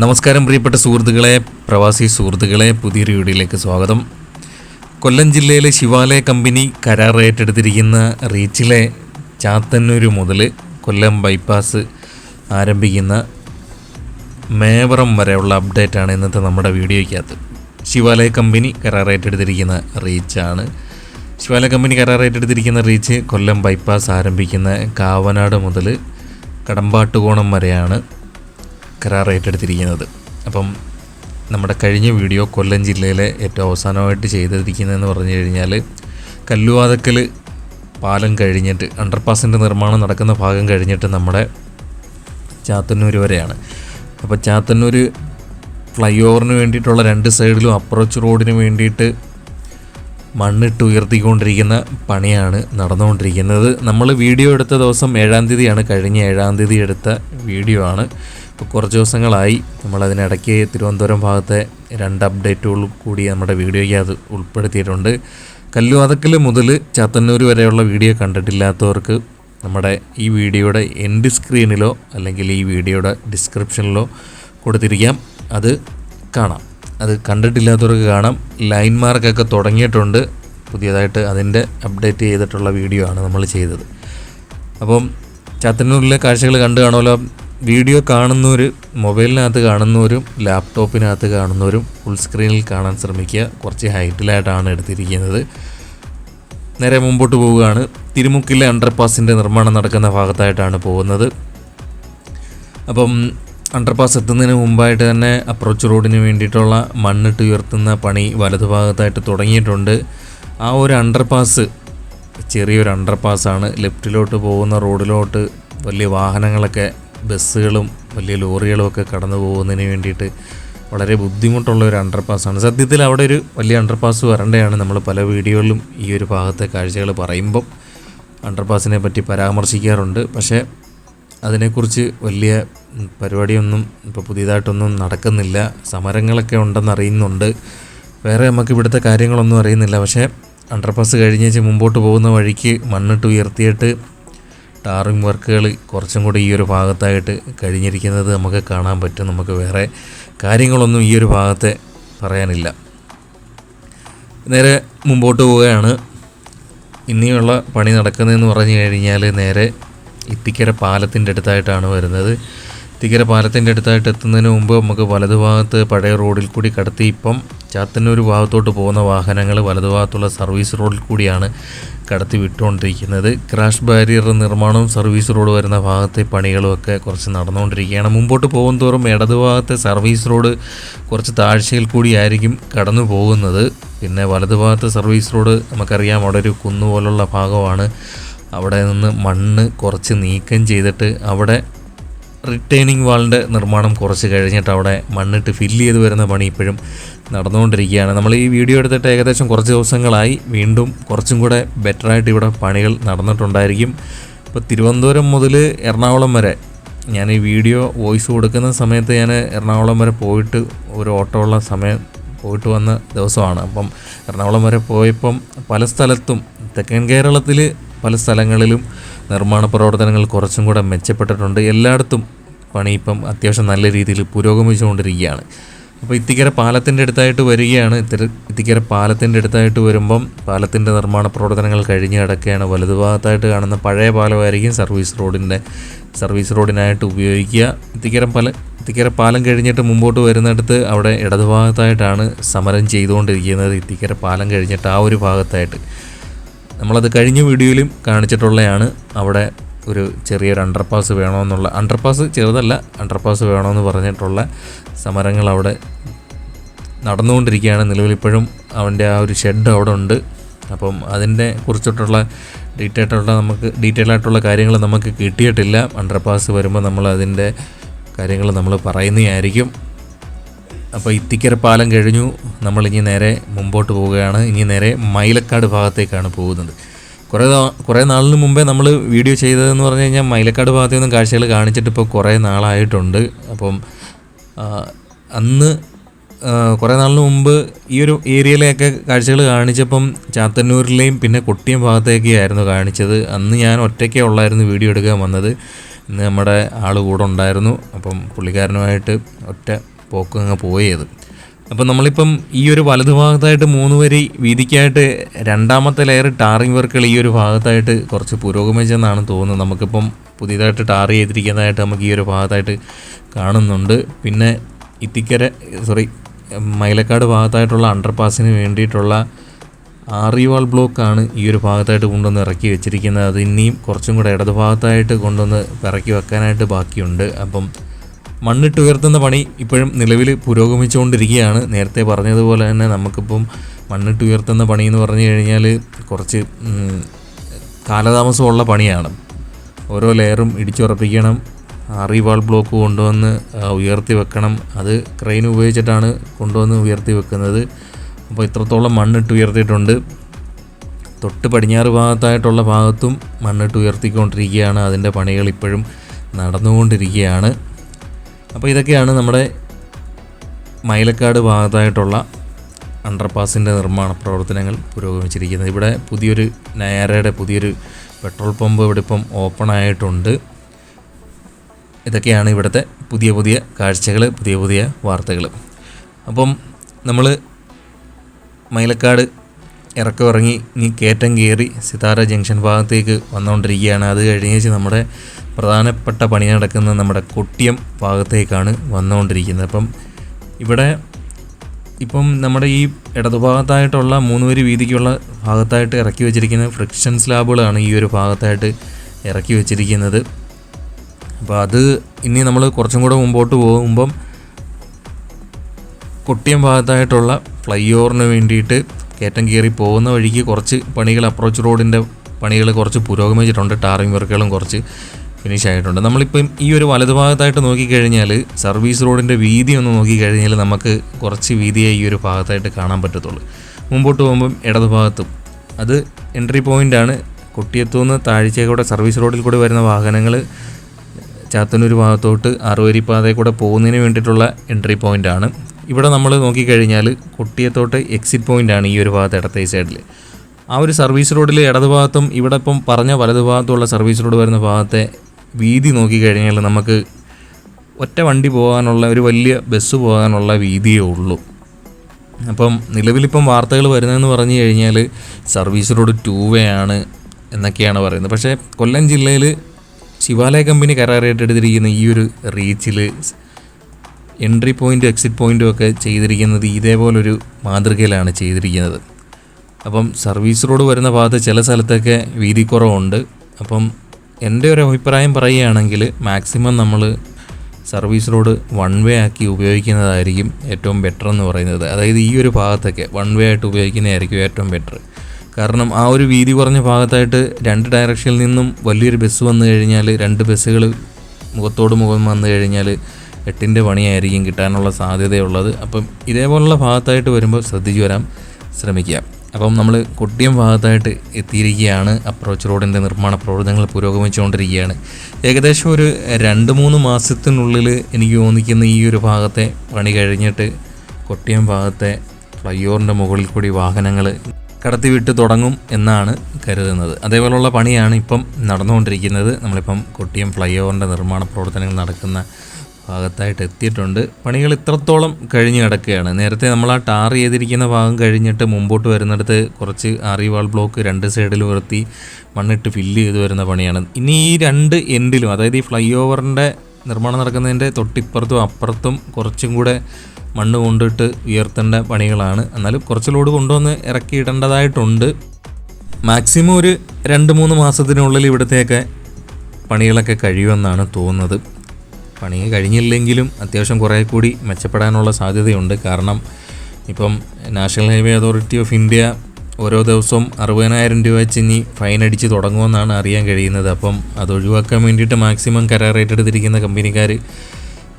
നമസ്കാരം പ്രിയപ്പെട്ട സുഹൃത്തുക്കളെ പ്രവാസി സുഹൃത്തുക്കളെ പുതിയൊരു വീഡിയോയിലേക്ക് സ്വാഗതം. കൊല്ലം ജില്ലയിലെ ശിവാലയ കമ്പനി കരാർ ഏറ്റെടുത്തിരിക്കുന്ന റീച്ചിലെ ചാത്തന്നൂർ മുതൽ കൊല്ലം ബൈപ്പാസ് ആരംഭിക്കുന്ന മേവറം വരെയുള്ള അപ്ഡേറ്റാണ് ഇന്നത്തെ നമ്മുടെ വീഡിയോയ്ക്കകത്ത്. ശിവാലയ കമ്പനി കരാർ ഏറ്റെടുത്തിരിക്കുന്ന റീച്ചാണ്. ശിവാലയ കമ്പനി കരാർ ഏറ്റെടുത്തിരിക്കുന്ന റീച്ച് കൊല്ലം ബൈപ്പാസ് ആരംഭിക്കുന്ന കാവനാട് മുതൽ കടമ്പാട്ടുകോണം വരെയാണ്. കരാർ ഏറ്റെടുത്തിരിക്കുന്നത്. അപ്പം നമ്മുടെ കഴിഞ്ഞ വീഡിയോ കൊല്ലം ജില്ലയിലെ ഏറ്റവും അവസാനമായിട്ട് ചെയ്തിരിക്കുന്നതെന്ന് പറഞ്ഞു കഴിഞ്ഞാൽ കല്ലുവാതക്കൽ പാലം കഴിഞ്ഞിട്ട് അണ്ടർപാസിന്റെ നിർമ്മാണം നടക്കുന്ന ഭാഗം കഴിഞ്ഞിട്ട് നമ്മുടെ ചാത്തന്നൂർ വരെയാണ്. അപ്പോൾ ചാത്തന്നൂർ ഫ്ലൈ ഓവറിന് വേണ്ടിയിട്ടുള്ള രണ്ട് സൈഡിലും അപ്രോച്ച് റോഡിന് വേണ്ടിയിട്ട് മണ്ണിട്ട് ഉയർത്തിക്കൊണ്ടിരിക്കുന്ന പണിയാണ് നടന്നുകൊണ്ടിരിക്കുന്നത്. നമ്മൾ വീഡിയോ എടുത്ത ദിവസം ഏഴാം തീയതിയാണ് കഴിഞ്ഞ ഏഴാം തീയതി എടുത്ത വീഡിയോ ആണ്. ഇപ്പോൾ കുറച്ച് ദിവസങ്ങളായി നമ്മളതിനിടയ്ക്ക് തിരുവനന്തപുരം ഭാഗത്തെ രണ്ട് അപ്ഡേറ്റുകൾ കൂടി നമ്മുടെ വീഡിയോയ്ക്ക് അത് ഉൾപ്പെടുത്തിയിട്ടുണ്ട്. കല്ലുവാതക്കൽ മുതൽ ചാത്തന്നൂർ വരെയുള്ള വീഡിയോ കണ്ടിട്ടില്ലാത്തവർക്ക് നമ്മുടെ ഈ വീഡിയോയുടെ എൻഡ് സ്ക്രീനിലോ അല്ലെങ്കിൽ ഈ വീഡിയോയുടെ ഡിസ്ക്രിപ്ഷനിലോ കൊടുത്തിരിക്കാം. അത് കാണാം. അത് കണ്ടിട്ടില്ലാത്തവർക്ക് കാണാം. ലൈൻ മാർക്കൊക്കെ തുടങ്ങിയിട്ടുണ്ട്. പുതിയതായിട്ട് അതിന്റെ അപ്ഡേറ്റ് ചെയ്തിട്ടുള്ള വീഡിയോ ആണ് നമ്മൾ ചെയ്തത്. അപ്പം ചാത്തന്നൂരിലെ കാഴ്ചകൾ കണ്ടു കാണുമല്ലോ. വീഡിയോ കാണുന്നവർ മൊബൈലിനകത്ത് കാണുന്നവരും ലാപ്ടോപ്പിനകത്ത് കാണുന്നവരും ഫുൾ സ്ക്രീനിൽ കാണാൻ ശ്രമിക്കുക. കുറച്ച് ഹൈറ്റിലായിട്ടാണ് എടുത്തിരിക്കുന്നത്. നേരെ മുമ്പോട്ട് പോവുകയാണ്. തിരുമുക്കിലെ അണ്ടർപാസിന്റെ നിർമ്മാണം നടക്കുന്ന ഭാഗത്തായിട്ടാണ് പോകുന്നത്. അപ്പം അണ്ടർപാസ് എത്തുന്നതിന് മുമ്പായിട്ട് തന്നെ അപ്രോച്ച് റോഡിന് വേണ്ടിയിട്ടുള്ള മണ്ണിട്ട് ഉയർത്തുന്ന പണി വലതുഭാഗത്തായിട്ട് തുടങ്ങിയിട്ടുണ്ട്. ആ ഒരു അണ്ടർപാസ് ചെറിയൊരു അണ്ടർപാസ്സാണ് ലെഫ്റ്റിലോട്ട് പോകുന്ന റോഡിലോട്ട് വലിയ വാഹനങ്ങളൊക്കെ ബസ്സുകളും വലിയ ലോറികളും ഒക്കെ കടന്നു പോകുന്നതിന് വേണ്ടിയിട്ട് വളരെ ബുദ്ധിമുട്ടുള്ള ഒരു അണ്ടർപാസ്സാണ് സത്യത്തിൽ അവിടെ ഒരു വലിയ അണ്ടർപാസ് വരേണ്ടതാണ്. നമ്മൾ പല വീഡിയോകളിലും ഈ ഒരു ഭാഗത്തെ കാഴ്ചകൾ പറയുമ്പം അണ്ടർപാസിനെ പറ്റി പരാമർശിക്കാറുണ്ട്. പക്ഷേ അതിനെക്കുറിച്ച് വലിയ പരിപാടിയൊന്നും ഇപ്പോൾ പുതിയതായിട്ടൊന്നും നടക്കുന്നില്ല. സമരങ്ങളൊക്കെ ഉണ്ടെന്ന് അറിയുന്നുണ്ട്. വേറെ നമുക്ക് ഇവിടുത്തെ കാര്യങ്ങളൊന്നും അറിയുന്നില്ല. പക്ഷേ അണ്ടർപാസ് കഴിഞ്ഞേച്ച് മുമ്പോട്ട് പോകുന്ന വഴിക്ക് മണ്ണിട്ട് ഉയർത്തിയിട്ട് ടാറിങ് വർക്കുകൾ കുറച്ചും കൂടി ഈ ഒരു ഭാഗത്തായിട്ട് കഴിഞ്ഞിരിക്കുന്നത് നമുക്ക് കാണാൻ പറ്റും. നമുക്ക് വേറെ കാര്യങ്ങളൊന്നും ഈ ഒരു ഭാഗത്തെ പറയാനില്ല. നേരെ മുമ്പോട്ട് പോവുകയാണ്. ഇനിയുള്ള പണി നടക്കുന്നതെന്ന് പറഞ്ഞു കഴിഞ്ഞാൽ നേരെ ഇത്തിക്കര പാലത്തിന്റെ അടുത്തായിട്ടാണ് വരുന്നത്. ഇത്തിക്കര പാലത്തിന്റെ അടുത്തായിട്ട് എത്തുന്നതിന് മുമ്പ് നമുക്ക് വലതുഭാഗത്ത് പഴയ റോഡിൽ കൂടി കടത്തി ഇപ്പം ചാത്തന്നൂർ ഭാഗത്തോട്ട് പോകുന്ന വാഹനങ്ങൾ വലതുഭാഗത്തുള്ള സർവീസ് റോഡിൽ കൂടിയാണ് കടത്തി വിട്ടുകൊണ്ടിരിക്കുന്നത്. ക്രാഷ് ബാരിയർ നിർമ്മാണവും സർവീസ് റോഡ് വരുന്ന ഭാഗത്തെ പണികളുമൊക്കെ കുറച്ച് നടന്നുകൊണ്ടിരിക്കുകയാണ്. മുമ്പോട്ട് പോകും തോറും ഇടതുഭാഗത്തെ സർവീസ് റോഡ് കുറച്ച് താഴ്ചയിൽ കൂടിയായിരിക്കും കടന്നു പോകുന്നത്. പിന്നെ വലതുഭാഗത്തെ സർവീസ് റോഡ് നമുക്കറിയാം അവിടെ ഒരു കുന്നുപോലുള്ള ഭാഗമാണ്. അവിടെ നിന്ന് മണ്ണ് കുറച്ച് നീക്കം ചെയ്തിട്ട് അവിടെ റിട്ടേണിംഗ് വാളിന്റെ നിർമ്മാണം കുറച്ച് കഴിഞ്ഞിട്ട് അവിടെ മണ്ണിട്ട് ഫില്ല് ചെയ്ത് വരുന്ന പണി ഇപ്പോഴും നടന്നുകൊണ്ടിരിക്കുകയാണ്. നമ്മൾ ഈ വീഡിയോ എടുത്തിട്ട് ഏകദേശം കുറച്ച് ദിവസങ്ങളായി. വീണ്ടും കുറച്ചും കൂടെ ബെറ്ററായിട്ട് ഇവിടെ പണികൾ നടന്നിട്ടുണ്ടായിരിക്കും. ഇപ്പോൾ തിരുവനന്തപുരം മുതൽ എറണാകുളം വരെ ഞാൻ ഈ വീഡിയോ വോയിസ് കൊടുക്കുന്ന സമയത്ത് ഞാൻ എറണാകുളം വരെ പോയിട്ട് ഒരു ഓട്ടോ ഉള്ള സമയം പോയിട്ട് വന്ന ദിവസമാണ്. അപ്പം എറണാകുളം വരെ പോയപ്പം പല സ്ഥലത്തും തെക്കൻ കേരളത്തിൽ പല സ്ഥലങ്ങളിലും നിർമ്മാണ പ്രവർത്തനങ്ങൾ കുറച്ചും കൂടെ മെച്ചപ്പെട്ടിട്ടുണ്ട്. എല്ലായിടത്തും പണി ഇപ്പം അത്യാവശ്യം നല്ല രീതിയിൽ പുരോഗമിച്ചുകൊണ്ടിരിക്കുകയാണ്. അപ്പോൾ ഇത്തിക്കര പാലത്തിന്റെ അടുത്തായിട്ട് വരികയാണ്. ഇത്തിരി ഇത്തിക്കര പാലത്തിന്റെ അടുത്തായിട്ട് വരുമ്പം പാലത്തിന്റെ നിർമ്മാണ പ്രവർത്തനങ്ങൾ കഴിഞ്ഞ് കിടക്കുകയാണ്. വലതുഭാഗത്തായിട്ട് കാണുന്ന പഴയ പാലമായിരിക്കും സർവീസ് റോഡിന്റെ സർവീസ് റോഡിനായിട്ട് ഉപയോഗിക്കുക. ഇത്തിക്കര പല ഇത്തിക്കര പാലം കഴിഞ്ഞിട്ട് മുമ്പോട്ട് വരുന്നിടത്ത് അവിടെ ഇടതുഭാഗത്തായിട്ടാണ് സമരം ചെയ്തുകൊണ്ടിരിക്കുന്നത്. ഇത്തിക്കര പാലം കഴിഞ്ഞിട്ട് ആ ഒരു ഭാഗത്തായിട്ട്. നമ്മളത് കഴിഞ്ഞ വീഡിയോയിലും കാണിച്ചിട്ടുള്ളതാണ് അവിടെ ഒരു ചെറിയൊരു അണ്ടർപാസ് വേണമെന്നുള്ള അണ്ടർപാസ് ചെറുതല്ല അണ്ടർപാസ് വേണമെന്ന് പറഞ്ഞിട്ടുള്ള സമരങ്ങൾ അവിടെ നടന്നുകൊണ്ടിരിക്കുകയാണ്. നിലവിലിപ്പോഴും അവന്റെ ആ ഒരു ഷെഡ് അവിടെ ഉണ്ട്. അപ്പം അതിന്റെ കുറിച്ചിട്ടുള്ള ഡീറ്റെയിൽ ആയിട്ടുള്ള നമുക്ക് ഡീറ്റെയിൽ ആയിട്ടുള്ള കാര്യങ്ങൾ നമുക്ക് കിട്ടിയിട്ടില്ല. അണ്ടർപാസ് വരുമ്പോൾ നമ്മൾ അതിന്റെ കാര്യങ്ങൾ നമ്മൾ പറയുന്നതായിരിക്കും. അപ്പോൾ ഇത്തിക്കര പാലം കഴിഞ്ഞു. നമ്മൾ ഇനി നേരെ മുമ്പോട്ട് പോവുകയാണ്. ഇനി നേരെ മൈലക്കാട് ഭാഗത്തേക്കാണ് പോകുന്നത്. കുറേ കുറേ നാളിന് മുമ്പേ നമ്മൾ വീഡിയോ ചെയ്തതെന്ന് പറഞ്ഞു കഴിഞ്ഞാൽ മൈലക്കാട് ഭാഗത്തു നിന്നും കാഴ്ചകൾ കാണിച്ചിട്ട് ഇപ്പോൾ കുറേ നാളായിട്ടുണ്ട്. അപ്പം അന്ന് കുറേ നാളിന് മുമ്പ് ഈ ഒരു ഏരിയയിലെയൊക്കെ കാഴ്ചകൾ കാണിച്ചപ്പം ചാത്തന്നൂരിലെയും പിന്നെ കൊട്ടിയം ഭാഗത്തേക്കെയായിരുന്നു കാണിച്ചത്. അന്ന് ഞാൻ ഒറ്റയ്ക്കേ ഉള്ളായിരുന്നു വീഡിയോ എടുക്കാൻ വന്നത്. ഇന്ന് നമ്മുടെ ആൾ കൂടെ ഉണ്ടായിരുന്നു. അപ്പം പുള്ളിക്കാരനുമായിട്ട് ഒറ്റ പോക്ക് അങ്ങ് പോയത്. അപ്പം നമ്മളിപ്പം ഈ ഒരു വലതുഭാഗത്തായിട്ട് മൂന്ന് വരി വീതിക്കായിട്ട് രണ്ടാമത്തെ ലെയർ ടാറിങ് വർക്കുകൾ ഈ ഒരു ഭാഗത്തായിട്ട് കുറച്ച് പുരോഗമിച്ചെന്നാണ് തോന്നുന്നത്. നമുക്കിപ്പം പുതിയതായിട്ട് ടാർ ചെയ്തിരിക്കുന്നതായിട്ട് നമുക്ക് ഈ ഒരു ഭാഗത്തായിട്ട് കാണുന്നുണ്ട്. പിന്നെ ഇത്തിക്കര സോറി മൈലക്കാട് ഭാഗത്തായിട്ടുള്ള അണ്ടർപാസിന് വേണ്ടിയിട്ടുള്ള ആറിവാൾ ബ്ലോക്കാണ് ഈ ഒരു ഭാഗത്തായിട്ട് കൊണ്ടുവന്ന് ഇറക്കി വെച്ചിരിക്കുന്നത്. അത് ഇനിയും കുറച്ചും കൂടെ ഇടതുഭാഗത്തായിട്ട് കൊണ്ടുവന്ന് ഇറക്കി വെക്കാനായിട്ട് ബാക്കിയുണ്ട്. അപ്പം മണ്ണിട്ട് ഉയർത്തുന്ന പണി ഇപ്പോഴും നിലവിൽ പുരോഗമിച്ചുകൊണ്ടിരിക്കുകയാണ്. നേരത്തെ പറഞ്ഞതുപോലെ തന്നെ നമുക്കിപ്പം മണ്ണിട്ട് ഉയർത്തുന്ന പണി എന്ന് പറഞ്ഞു കഴിഞ്ഞാൽ കുറച്ച് കാലതാമസമുള്ള പണിയാണ്. ഓരോ ലെയറും ഇടിച്ചുറപ്പിക്കണം റീവാൾ ബ്ലോക്ക് കൊണ്ടുവന്ന് ഉയർത്തി വെക്കണം. അത് ക്രെയിൻ ഉപയോഗിച്ചിട്ടാണ് കൊണ്ടുവന്ന് ഉയർത്തി വെക്കുന്നത്. അപ്പോൾ ഇത്രത്തോളം മണ്ണിട്ട് ഉയർത്തിയിട്ടുണ്ട്. തൊട്ട് പടിഞ്ഞാറ് ഭാഗത്തായിട്ടുള്ള ഭാഗത്തും മണ്ണിട്ട് ഉയർത്തിക്കൊണ്ടിരിക്കുകയാണ്. അതിന്റെ പണികൾ ഇപ്പോഴും നടന്നുകൊണ്ടിരിക്കുകയാണ്. അപ്പോൾ ഇതൊക്കെയാണ് നമ്മുടെ മൈലക്കാട് ഭാഗത്തായിട്ടുള്ള അണ്ടർപാസിന്റെ നിർമ്മാണ പ്രവർത്തനങ്ങൾ പുരോഗമിച്ചിരിക്കുന്നത്. ഇവിടെ പുതിയൊരു നയാരയുടെ പുതിയൊരു പെട്രോൾ പമ്പ് ഇവിടെ ഇപ്പം ഓപ്പൺ ആയിട്ടുണ്ട്. ഇതൊക്കെയാണ് ഇവിടുത്തെ പുതിയ പുതിയ കാഴ്ചകൾ പുതിയ പുതിയ വാർത്തകൾ. അപ്പം നമ്മൾ മൈലക്കാട് ഇറക്കം ഇറങ്ങി ഇനി കയറ്റം കയറി സിതാര ജംഗ്ഷൻ ഭാഗത്തേക്ക് വന്നുകൊണ്ടിരിക്കുകയാണ്. അത് കഴിഞ്ഞേച്ച് നമ്മുടെ പ്രധാനപ്പെട്ട പണി നടക്കുന്ന നമ്മുടെ കൊട്ടിയം ഭാഗത്തേക്കാണ് വന്നുകൊണ്ടിരിക്കുന്നത്. അപ്പം ഇവിടെ ഇപ്പം നമ്മുടെ ഈ ഇടതുഭാഗത്തായിട്ടുള്ള മൂന്ന് വരി വീതിക്കുള്ള ഭാഗത്തായിട്ട് ഇറക്കി വെച്ചിരിക്കുന്ന ഫ്രിക്ഷൻ സ്ലാബുകളാണ് ഈ ഒരു ഭാഗത്തായിട്ട് ഇറക്കി വെച്ചിരിക്കുന്നത്. അപ്പോൾ അത് ഇനി നമ്മൾ കുറച്ചും കൂടെ മുമ്പോട്ട് പോകുമ്പം കൊട്ടിയം ഭാഗത്തായിട്ടുള്ള ഫ്ലൈ ഓവറിന് വേണ്ടിയിട്ട് കയറ്റം കയറി പോകുന്ന വഴിക്ക് കുറച്ച് പണികൾ അപ്രോച്ച് റോഡിന്റെ പണികൾ കുറച്ച് പുരോഗമിച്ചിട്ടുണ്ട് ടാറിങ് വർക്കുകളും കുറച്ച് ഫിനിഷ് ആയിട്ടുണ്ട്. നമ്മളിപ്പം ഈ ഒരു വലതുഭാഗത്തായിട്ട് നോക്കിക്കഴിഞ്ഞാൽ സർവീസ് റോഡിന്റെ വീതി ഒന്ന് നോക്കിക്കഴിഞ്ഞാൽ നമുക്ക് കുറച്ച് വീതിയെ ഈ ഒരു ഭാഗത്തായിട്ട് കാണാൻ പറ്റത്തുള്ളൂ. മുമ്പോട്ട് പോകുമ്പം ഇടതുഭാഗത്തും അത് എൻട്രി പോയിന്റാണ് കൊട്ടിയത്തുനിന്ന് താഴ്ചയിലൂടെ സർവീസ് റോഡിൽ കൂടെ വരുന്ന വാഹനങ്ങൾ ചാത്തന്നൂർ ഭാഗത്തോട്ട് അറുവരിപ്പാതയിൽ കൂടെ പോകുന്നതിന് വേണ്ടിയിട്ടുള്ള എൻട്രി പോയിന്റാണ് ഇവിടെ നമ്മൾ നോക്കിക്കഴിഞ്ഞാൽ കുട്ടിയത്തോട്ട് എക്സിറ്റ് പോയിന്റ് ആണ് ഈ ഒരു ഭാഗത്ത് ഇടത്തെ സൈഡിൽ ആ ഒരു സർവീസ് റോഡിൽ ഇടതുഭാഗത്തും ഇവിടെ ഇപ്പം പറഞ്ഞ വലതുഭാഗത്തുള്ള സർവീസ് റോഡ് വരുന്ന ഭാഗത്തെ വീതി നോക്കിക്കഴിഞ്ഞാൽ നമുക്ക് ഒറ്റ വണ്ടി പോകാനുള്ള ഒരു വലിയ ബസ് പോകാനുള്ള വീതിയേ ഉള്ളൂ. അപ്പം നിലവിലിപ്പം വാർത്തകൾ വരുന്നതെന്ന് പറഞ്ഞു കഴിഞ്ഞാൽ സർവീസ് റോഡ് ടൂ വേ ആണ് എന്നൊക്കെയാണ് പറയുന്നത്. പക്ഷേ കൊല്ലം ജില്ലയിൽ ശിവാലയ കമ്പനി കരാറേറ്റെടുത്തിരിക്കുന്ന ഈ ഒരു റീച്ചിൽ എൻട്രി പോയിന്റും എക്സിറ്റ് പോയിന്റും ഒക്കെ ചെയ്തിരിക്കുന്നത് ഇതേപോലൊരു മാതൃകയിലാണ് ചെയ്തിരിക്കുന്നത്. അപ്പം സർവീസ് റോഡ് വരുന്ന ഭാഗത്ത് ചില സ്ഥലത്തൊക്കെ വീതി കുറവുണ്ട്. അപ്പം എന്റെ ഒരു അഭിപ്രായം പറയുകയാണെങ്കിൽ മാക്സിമം നമ്മൾ സർവീസ് റോഡ് വൺ വേ ആക്കി ഉപയോഗിക്കുന്നതായിരിക്കും ഏറ്റവും ബെറ്റർ എന്ന് പറയുന്നത്. അതായത് ഈ ഒരു ഭാഗത്തൊക്കെ വൺ വേ ആയിട്ട് ഉപയോഗിക്കുന്നതായിരിക്കും ഏറ്റവും ബെറ്റർ കാരണം ആ ഒരു വീതി കുറഞ്ഞ ഭാഗത്തായിട്ട് രണ്ട് ഡയറക്ഷനിൽ നിന്നും വലിയൊരു ബസ് വന്നു കഴിഞ്ഞാൽ രണ്ട് ബസ്സുകൾ മുഖത്തോട് മുഖം വന്നു കഴിഞ്ഞാൽ എട്ടിന്റെ പണിയായിരിക്കും കിട്ടാനുള്ള സാധ്യതയുള്ളത്. അപ്പം ഇതേപോലുള്ള ഭാഗത്തായിട്ട് വരുമ്പോൾ ശ്രദ്ധിച്ചു വരാൻ ശ്രമിക്കുക. അപ്പം നമ്മൾ കൊട്ടിയം ഭാഗത്തായിട്ട് എത്തിയിരിക്കുകയാണ്. അപ്രോച്ച് റോഡിന്റെ നിർമ്മാണ പ്രവർത്തനങ്ങൾ പുരോഗമിച്ചുകൊണ്ടിരിക്കുകയാണ്. ഏകദേശം ഒരു രണ്ട് മൂന്ന് മാസത്തിനുള്ളിൽ എനിക്ക് തോന്നിക്കുന്ന ഈ ഒരു ഭാഗത്തെ പണി കഴിഞ്ഞിട്ട് കൊട്ടിയം ഭാഗത്തെ ഫ്ലൈ ഓവറിന്റെ മുകളിൽ കൂടി വാഹനങ്ങൾ കടത്തിവിട്ട് തുടങ്ങും എന്നാണ് കരുതുന്നത്. അതേപോലുള്ള പണിയാണ് ഇപ്പം നടന്നുകൊണ്ടിരിക്കുന്നത്. നമ്മളിപ്പം കൊട്ടിയം ഫ്ലൈ ഓവറിന്റെ നിർമ്മാണ പ്രവർത്തനങ്ങൾ നടക്കുന്ന ഭാഗത്തായിട്ട് എത്തിയിട്ടുണ്ട്. പണികൾ ഇത്രത്തോളം കഴിഞ്ഞ് കിടക്കുകയാണ്. നേരത്തെ നമ്മൾ ആ ടാർ ചെയ്തിരിക്കുന്ന ഭാഗം കഴിഞ്ഞിട്ട് മുമ്പോട്ട് വരുന്നിടത്ത് കുറച്ച് ആറിവാൾ ബ്ലോക്ക് രണ്ട് സൈഡിൽ ഉയർത്തി മണ്ണിട്ട് ഫില്ല് ചെയ്ത് വരുന്ന പണിയാണ്. ഇനി ഈ രണ്ട് എൻഡിലും അതായത് ഈ ഫ്ലൈ ഓവറിന്റെ നിർമ്മാണം നടക്കുന്നതിന്റെ തൊട്ടിപ്പുറത്തും അപ്പുറത്തും കുറച്ചും കൂടെ മണ്ണ് കൊണ്ടിട്ട് ഉയർത്തേണ്ട പണികളാണ്. എന്നാലും കുറച്ച് ലോഡ് കൊണ്ടുവന്ന് ഇറക്കിയിടേണ്ടതായിട്ടുണ്ട് മാക്സിമം ഒരു രണ്ട് മൂന്ന് മാസത്തിനുള്ളിൽ ഇവിടത്തെയൊക്കെ പണികളൊക്കെ കഴിയുമെന്നാണ് തോന്നുന്നത്. പണി കഴിഞ്ഞില്ലെങ്കിലും അത്യാവശ്യം കുറേ കൂടി മെച്ചപ്പെടാനുള്ള സാധ്യതയുണ്ട്. കാരണം ഇപ്പം national highway authority of India ഓരോ ദിവസവും അറുപതിനായിരം രൂപ വെച്ച് ഇനി ഫൈൻ അടിച്ച് തുടങ്ങുമെന്നാണ് അറിയാൻ കഴിയുന്നത്. അപ്പം അത് ഒഴിവാക്കാൻ വേണ്ടിയിട്ട് മാക്സിമം കരാർ ഏറ്റെടുത്തിരിക്കുന്ന കമ്പനിക്കാർ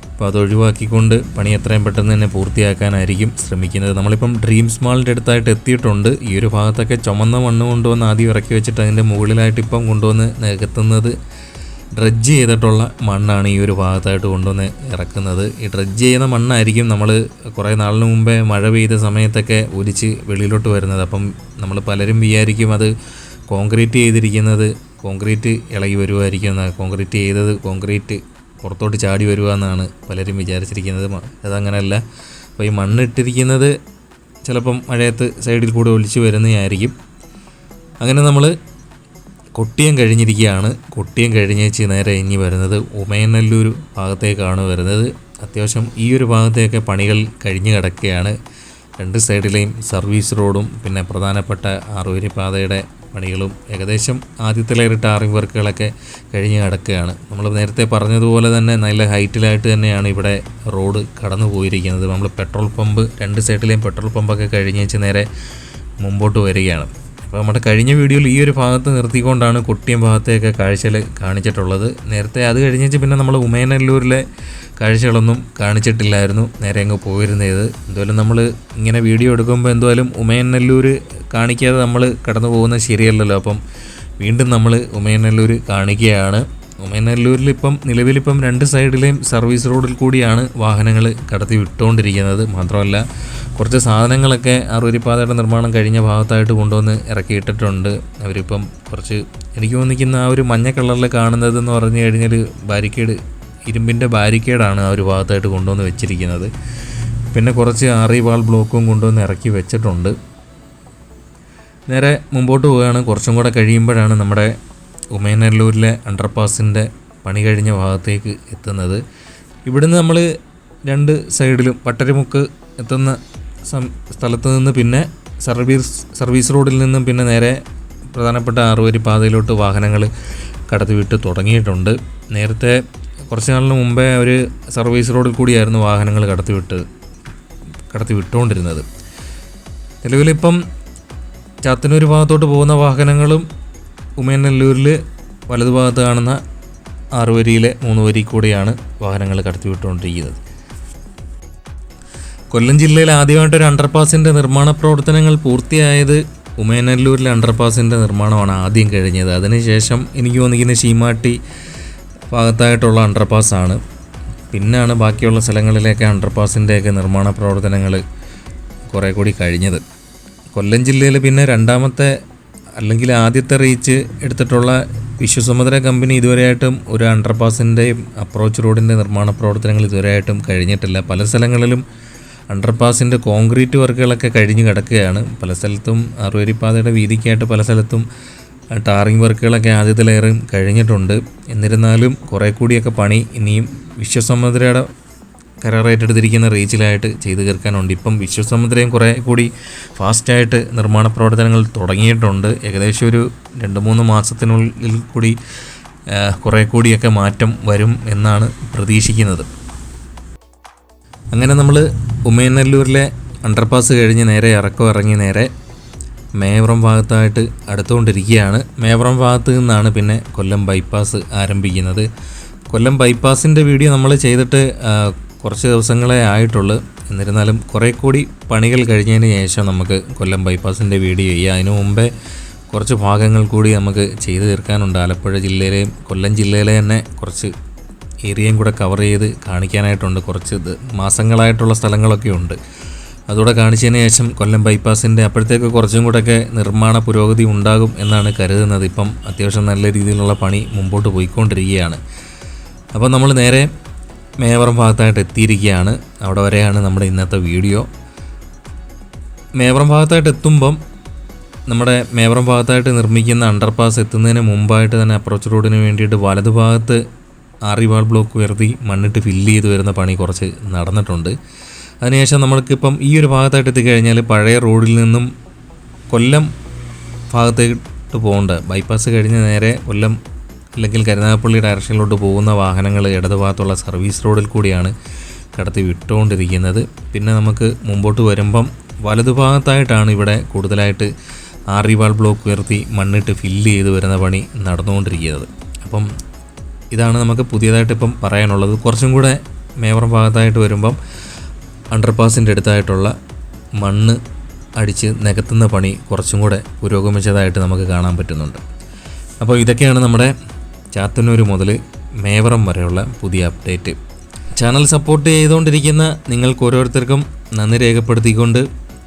അപ്പോൾ അത് ഒഴിവാക്കിക്കൊണ്ട് പണി എത്രയും പെട്ടെന്ന് തന്നെ പൂർത്തിയാക്കാനായിരിക്കും ശ്രമിക്കുന്നത്. നമ്മളിപ്പം ഡ്രീംസ് മാളിന്റെ അടുത്തായിട്ട് എത്തിയിട്ടുണ്ട്. ഈ ഒരു ഭാഗത്തൊക്കെ ചുമന്ന മണ്ണ് കൊണ്ടുവന്ന് ആദ്യം ഇറക്കി വെച്ചിട്ട് അതിന്റെ മുകളിലായിട്ട് ഇപ്പം കൊണ്ടുവന്ന് നികത്തുന്നത് ഡ്രഡ്ജ് ചെയ്തിട്ടുള്ള മണ്ണാണ് ഈ ഒരു ഭാഗത്തായിട്ട് കൊണ്ടുവന്ന് ഇറക്കുന്നത്. ഈ ഡ്രഡ്ജ് ചെയ്യുന്ന മണ്ണായിരിക്കും നമ്മൾ കുറേ നാളിന് മുമ്പേ മഴ പെയ്ത സമയത്തൊക്കെ ഒലിച്ച് വെളിയിലോട്ട് വരുന്നത്. അപ്പം നമ്മൾ പലരും വിചാരിക്കും അത് കോൺക്രീറ്റ് ചെയ്തിരിക്കുന്നത് കോൺക്രീറ്റ് ഇളകി വരുമായിരിക്കും എന്നാണ്. കോൺക്രീറ്റ് ചെയ്തത് കോൺക്രീറ്റ് പുറത്തോട്ട് ചാടി വരുക എന്നാണ് പലരും വിചാരിച്ചിരിക്കുന്നത്. അതങ്ങനെയല്ല അപ്പോൾ ഈ മണ്ണിട്ടിരിക്കുന്നത് ചിലപ്പം മഴയത്ത് സൈഡിൽ കൂടെ ഒലിച്ച് വരുന്നതായിരിക്കും. അങ്ങനെ നമ്മൾ കൊട്ടിയം കഴിഞ്ഞിരിക്കുകയാണ്. കൊട്ടിയം കഴിഞ്ഞേച്ച് നേരെ ഇനി വരുന്നത് ഉമയനല്ലൂർ ഭാഗത്തേക്കാണ് വരുന്നത്. അത്യാവശ്യം ഈ ഒരു ഭാഗത്തെയൊക്കെ പണികൾ കഴിഞ്ഞ് കിടക്കുകയാണ്. രണ്ട് സൈഡിലെയും സർവീസ് റോഡും പിന്നെ പ്രധാനപ്പെട്ട ആറുവരി പാതയുടെ പണികളും ഏകദേശം ആദ്യത്തെ ലെയർ ടാറിംഗ് വർക്കുകളൊക്കെ കഴിഞ്ഞ് കിടക്കുകയാണ്. നമ്മൾ നേരത്തെ പറഞ്ഞതുപോലെ തന്നെ നല്ല ഹൈറ്റിലായിട്ട് തന്നെയാണ് ഇവിടെ റോഡ് കടന്നു പോയിരിക്കുന്നത്. നമ്മൾ പെട്രോൾ പമ്പ് രണ്ട് സൈഡിലെയും പെട്രോൾ പമ്പൊക്കെ കഴിഞ്ഞേച്ച് നേരെ മുമ്പോട്ട് വരികയാണ്. അപ്പോൾ നമ്മുടെ കഴിഞ്ഞ വീഡിയോയിൽ ഈ ഒരു ഭാഗത്ത് നിർത്തിക്കൊണ്ടാണ് കൊട്ടിയം ഭാഗത്തെയൊക്കെ കാഴ്ചകൾ കാണിച്ചിട്ടുള്ളത്. നേരത്തെ അത് കഴിഞ്ഞിട്ട് പിന്നെ നമ്മൾ ഉമയനല്ലൂരിലെ കാഴ്ചകളൊന്നും കാണിച്ചിട്ടില്ലായിരുന്നു. നേരെ അങ്ങ് പോയിരുന്നത്. എന്തായാലും നമ്മൾ ഇങ്ങനെ വീഡിയോ എടുക്കുമ്പോൾ എന്തായാലും ഉമയനല്ലൂർ കാണിക്കാതെ നമ്മൾ കടന്നു പോകുന്നത് ശരിയല്ലല്ലോ. അപ്പം വീണ്ടും നമ്മൾ ഉമയനല്ലൂർ കാണിക്കുകയാണ്. ഉമയനല്ലൂരിൽ ഇപ്പം നിലവിലിപ്പം രണ്ട് സൈഡിലെയും സർവീസ് റോഡിൽ കൂടിയാണ് വാഹനങ്ങൾ കടത്തി വിട്ടുകൊണ്ടിരിക്കുന്നത്. മാത്രമല്ല കുറച്ച് സാധനങ്ങളൊക്കെ അറുവരിപ്പാതയുടെ നിർമ്മാണം കഴിഞ്ഞ ഭാഗത്തായിട്ട് കൊണ്ടുവന്ന് ഇറക്കിയിട്ടിട്ടുണ്ട്. അവരിപ്പം കുറച്ച് എനിക്ക് തോന്നിക്കുന്ന ആ ഒരു മഞ്ഞ കളറിൽ കാണുന്നതെന്ന് പറഞ്ഞു കഴിഞ്ഞാൽ ബാരിക്കേഡ് ഇരുമ്പിന്റെ ബാരിക്കേഡാണ് ആ ഒരു ഭാഗത്തായിട്ട് കൊണ്ടുവന്ന് വെച്ചിരിക്കുന്നത്. പിന്നെ കുറച്ച് ആറിവാൾ ബ്ലോക്കും കൊണ്ടുവന്ന് ഇറക്കി വെച്ചിട്ടുണ്ട്. നേരെ മുമ്പോട്ട് പോവുകയാണ്. കുറച്ചും കൂടെ കഴിയുമ്പോഴാണ് നമ്മുടെ ഉമയനല്ലൂരിലെ അണ്ടർപാസിന്റെ പണി കഴിഞ്ഞ ഭാഗത്തേക്ക് എത്തുന്നത്. ഇവിടുന്ന് നമ്മൾ രണ്ട് സൈഡിലും പട്ടരിമുക്ക് എത്തുന്ന സ്ഥലത്ത് നിന്ന് പിന്നെ സർവീസ് സർവീസ് റോഡിൽ നിന്നും പിന്നെ നേരെ പ്രധാനപ്പെട്ട ആറുവരി പാതയിലോട്ട് വാഹനങ്ങൾ കടത്തിവിട്ട് തുടങ്ങിയിട്ടുണ്ട്. നേരത്തെ കുറച്ച് നാളിന് മുമ്പേ ഒരു സർവീസ് റോഡിൽ കൂടിയായിരുന്നു വാഹനങ്ങൾ കടത്തിവിട്ട് കടത്തി വിട്ടുകൊണ്ടിരുന്നത് നിലവിലിപ്പം ചാത്തന്നൂർ ഭാഗത്തോട്ട് പോകുന്ന വാഹനങ്ങളും ഉമയനല്ലൂരിൽ വലതുഭാഗത്ത് കാണുന്ന ആറുവരിയിലെ മൂന്ന് വരി കൂടെയാണ് വാഹനങ്ങൾ കടത്തിവിട്ടുകൊണ്ടിരിക്കുന്നത്. കൊല്ലം ജില്ലയിൽ ആദ്യമായിട്ട് ഒരു അണ്ടർപാസിന്റെ നിർമ്മാണ പ്രവർത്തനങ്ങൾ പൂർത്തിയായത് ഉമയനല്ലൂരിലെ അണ്ടർപാസിന്റെ നിർമ്മാണമാണ് ആദ്യം കഴിഞ്ഞത്. അതിനുശേഷം എനിക്ക് തോന്നിക്കുന്ന ശീമാട്ടി ഭാഗത്തായിട്ടുള്ള അണ്ടർപാസ്സാണ് പിന്നാണ് ബാക്കിയുള്ള സ്ഥലങ്ങളിലേക്ക് അണ്ടർപാസിന്റെയൊക്കെ നിർമ്മാണ പ്രവർത്തനങ്ങൾ കുറേ കൂടി കഴിഞ്ഞത്. കൊല്ലം ജില്ലയിൽ പിന്നെ രണ്ടാമത്തെ അല്ലെങ്കിൽ ആദ്യത്തെ റീച്ച് എടുത്തിട്ടുള്ള വിശ്വസമുദ്ര കമ്പനി ഇതുവരെയായിട്ടും ഒരു അണ്ടർപാസിന്റെയും അപ്രോച്ച് റോഡിന്റെ നിർമ്മാണ പ്രവർത്തനങ്ങൾ ഇതുവരെയായിട്ടും കഴിഞ്ഞിട്ടില്ല. പല സ്ഥലങ്ങളിലും അണ്ടർപാസിന്റെ കോൺക്രീറ്റ് വർക്കുകളൊക്കെ കഴിഞ്ഞ് കിടക്കുകയാണ്. പല സ്ഥലത്തും അറുവരിപ്പാതയുടെ വീതിക്കായിട്ട് പല സ്ഥലത്തും ടാറിങ് വർക്കുകളൊക്കെ ആദ്യത്തെ ലെയറും കഴിഞ്ഞിട്ടുണ്ട്. എന്നിരുന്നാലും കുറേ കൂടിയൊക്കെ പണി ഇനിയും വിശ്വസമുദ്രയുടെ കരാർ ഏറ്റെടുത്തിരിക്കുന്ന റീച്ചിലായിട്ട് ചെയ്തു തീർക്കാനുണ്ട്. ഇപ്പം വിശ്വസമുദ്രയും കുറേ കൂടി ഫാസ്റ്റായിട്ട് നിർമ്മാണ പ്രവർത്തനങ്ങൾ തുടങ്ങിയിട്ടുണ്ട്. ഏകദേശം ഒരു രണ്ട് മൂന്ന് മാസത്തിനുള്ളിൽ കൂടി കുറേ കൂടിയൊക്കെ മാറ്റം വരും എന്നാണ് പ്രതീക്ഷിക്കുന്നത്. അങ്ങനെ നമ്മൾ ഉമയനല്ലൂരിലെ അണ്ടർപാസ് കഴിഞ്ഞ് നേരെ ഇറക്കം ഇറങ്ങി നേരെ മേവറം ഭാഗത്തായിട്ട് അടുത്തുകൊണ്ടിരിക്കുകയാണ്. മേവറം ഭാഗത്ത് നിന്നാണ് പിന്നെ കൊല്ലം ബൈപ്പാസ് ആരംഭിക്കുന്നത്. കൊല്ലം ബൈപ്പാസിന്റെ വീഡിയോ നമ്മൾ ചെയ്തിട്ട് കുറച്ച് ദിവസങ്ങളെ ആയിട്ടുള്ളൂ. എന്നിരുന്നാലും കുറേ കൂടി പണികൾ കഴിഞ്ഞതിന് ശേഷം നമുക്ക് കൊല്ലം ബൈപ്പാസിന്റെ വീഡിയോ ചെയ്യാം അതിനു മുമ്പേ കുറച്ച് ഭാഗങ്ങൾ കൂടി നമുക്ക് ചെയ്തു തീർക്കാനുണ്ട്. ആലപ്പുഴ ജില്ലയിലെയും കൊല്ലം ജില്ലയിലെ തന്നെ കുറച്ച് ഏരിയയും കൂടെ കവർ ചെയ്ത് കാണിക്കാനായിട്ടുണ്ട്. കുറച്ച് മാസങ്ങളായിട്ടുള്ള സ്ഥലങ്ങളൊക്കെ ഉണ്ട്. അതുകൂടെ കാണിച്ചതിന് ശേഷം കൊല്ലം ബൈപ്പാസിന്റെ അപ്പോഴത്തേക്ക് കുറച്ചും കൂടെയൊക്കെ നിർമ്മാണ പുരോഗതി ഉണ്ടാകും എന്നാണ് കരുതുന്നത്. ഇപ്പം അത്യാവശ്യം നല്ല രീതിയിലുള്ള പണി മുമ്പോട്ട് പോയിക്കൊണ്ടിരിക്കുകയാണ്. അപ്പോൾ നമ്മൾ നേരെ മേവറം ഭാഗത്തായിട്ട് എത്തിയിരിക്കുകയാണ്. അവിടെ വരെയാണ് നമ്മുടെ ഇന്നത്തെ വീഡിയോ. മേവറം ഭാഗത്തായിട്ട് എത്തുമ്പം നമ്മുടെ മേവറം ഭാഗത്തായിട്ട് നിർമ്മിക്കുന്ന അണ്ടർപാസ് എത്തുന്നതിന് മുമ്പായിട്ട് തന്നെ അപ്രോച്ച് റോഡിന് വേണ്ടിയിട്ട് വലതുഭാഗത്ത് ആറിവാൾ ബ്ലോക്ക് ഉയർത്തി മണ്ണിട്ട് ഫില്ല് ചെയ്ത് വരുന്ന പണി കുറച്ച് നടന്നിട്ടുണ്ട്. അതിനുശേഷം നമ്മൾക്കിപ്പം ഈ ഒരു ഭാഗത്തായിട്ട് എത്തിക്കഴിഞ്ഞാൽ പഴയ റോഡിൽ നിന്നും കൊല്ലം ഭാഗത്തേക്ക് പോകേണ്ട. ബൈപ്പാസ് കഴിഞ്ഞ് നേരെ കൊല്ലം അല്ലെങ്കിൽ കരുനാഗപ്പള്ളി ഡയറക്ഷനിലോട്ട് പോകുന്ന വാഹനങ്ങൾ ഇടതുഭാഗത്തുള്ള സർവീസ് റോഡിൽ കൂടിയാണ് കടത്തി വിട്ടുകൊണ്ടിരിക്കുന്നത്. പിന്നെ നമുക്ക് മുമ്പോട്ട് വരുമ്പം വലതുഭാഗത്തായിട്ടാണ് ഇവിടെ കൂടുതലായിട്ട് ആറിവാൾ ബ്ലോക്ക് ഉയർത്തി മണ്ണിട്ട് ഫില്ല് ചെയ്ത് വരുന്ന പണി നടന്നുകൊണ്ടിരിക്കുന്നത്. അപ്പം ഇതാണ് നമുക്ക് പുതിയതായിട്ട് ഇപ്പം പറയാനുള്ളത്. കുറച്ചും കൂടെ മേവറം ഭാഗത്തായിട്ട് വരുമ്പം അണ്ടർപാസിന്റെ അടുത്തായിട്ടുള്ള മണ്ണ് അടിച്ച് നികത്തുന്ന പണി കുറച്ചും കൂടെ പുരോഗമിച്ചതായിട്ട് നമുക്ക് കാണാൻ പറ്റുന്നുണ്ട്. അപ്പോൾ ഇതൊക്കെയാണ് നമ്മുടെ ചാത്തന്നൂർ മുതൽ മേവറം വരെയുള്ള പുതിയ അപ്ഡേറ്റ്. ചാനൽ സപ്പോർട്ട് ചെയ്തുകൊണ്ടിരിക്കുന്ന നിങ്ങൾക്ക് ഓരോരുത്തർക്കും നന്ദി രേഖപ്പെടുത്തിക്കൊണ്ട്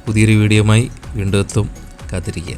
പുതിയൊരു വീഡിയോയുമായി വീണ്ടും എത്തും. കാത്തിരിക്കുക.